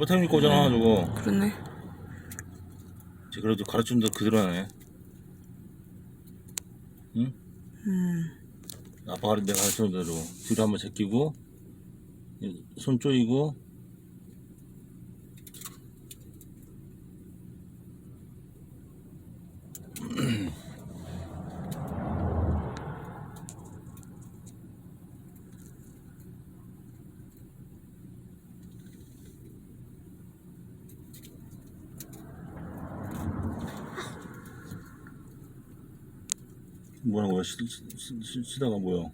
뭐 태훈이 거잖아 저거 그렇네. 쟤 그래도 대로 그대로 하네 응? 음. 아빠 가르 내가 가르치는 대로 뒤로 한번 제끼고 손 조이고 뭐라는 거야? 시, 시다가 뭐야?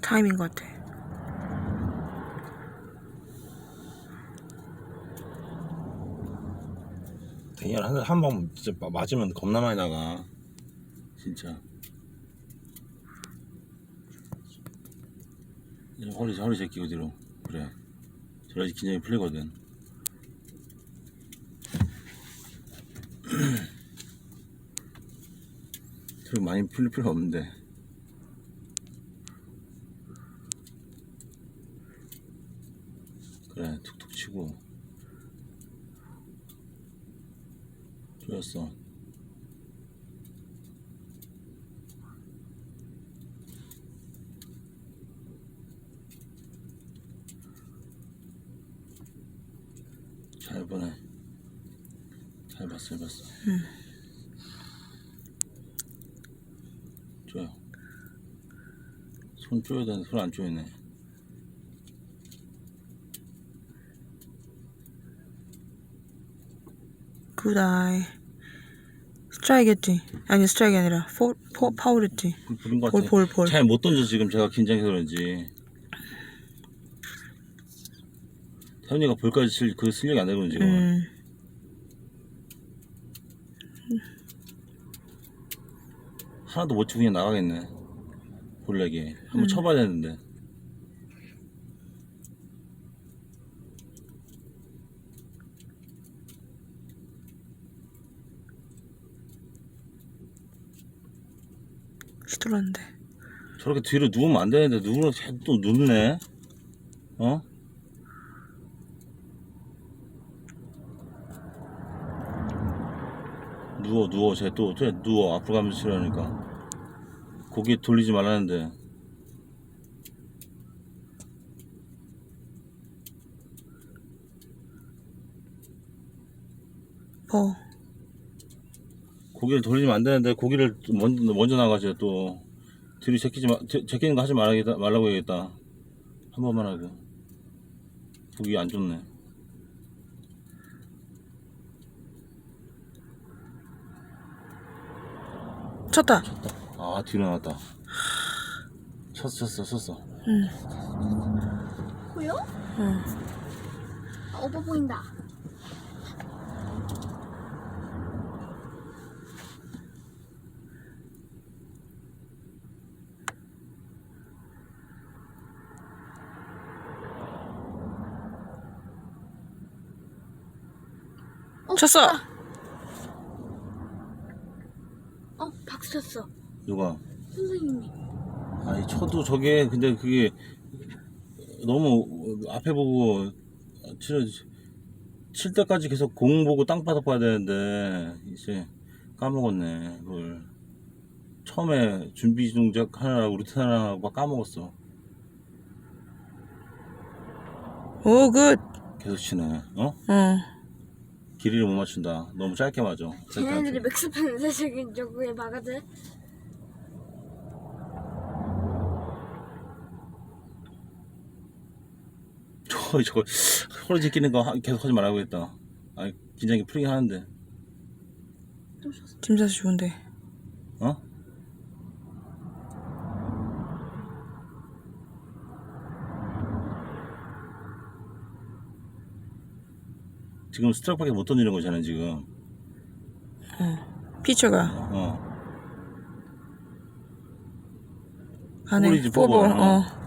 타임인 것 같아. 대열 한한번 진짜 마- 맞으면 겁나 많이 나가. 진짜. 허리 허리 제끼고 뒤로 그래. 저래야지 긴장이 풀리거든. 그리고 많이 풀릴 필요 없는데. 그래 툭툭 치고. 조였어. 잘 보네 잘 봤어 잘 봤어 조여 손 조여야 되는데 손안 조이네 굿 아이. 스트라이크였지. 아니 스트라이크 아니라 포, 포 파울했지. 불- 불인 것 볼, 같아 볼, 볼. 잘 못 던져 지금 제가 긴장해서 그런지 태훈이가 볼까지 칠 그 실력이 안 되거든 지금 음. 하나도 못 치고 그냥 나가겠네 볼레기 한번 음. 쳐봐야 되는데 시들었는데. 저렇게 뒤로 누우면 안 되는데 누우면 또 눕네 어? 누워 누워. 쟤또 쟤 누워. 앞으로 가면서 치라니까. 고개 돌리지 말라는데. 버. 고개를 돌리면 안 되는데 고개를 또 먼저, 먼저 나가죠 또. 뒤로 제끼지 마 제, 제끼는 거 하지 말라고 해야겠다. 한 번만 하고. 보기 안 좋네 쳤다. 아 뒤로 나왔다 쳤어 쳤어 쳤어 보여? 응. 아, 오빠 보인다. 어, 쳤어. 아. 어, 쳤어. 누가 선생님이. 아니 쳐도 저게 근데 그게 너무 앞에 보고 칠, 칠 때까지 계속 공 보고 땅바닥 봐야 되는데 이제 까먹었네 그걸 처음에 준비 동작 하느라고 루틴 하느라고 까먹었어 오 굿. 계속 치네 어? 어. 길이를 못 맞춘다 너무 짧게 맞아 쟤네들이 맥스판에서 저기 저거에 막아들. 저 저거 허리 제끼는 거 하- 계속 하지 말아야겠다 아 긴장이 풀리긴 하는데 자세 좋은데. 어? 지금 스트라이크밖에 못 던지는 거잖아 지금 피처가 어 안에 포볼. 포볼. 어.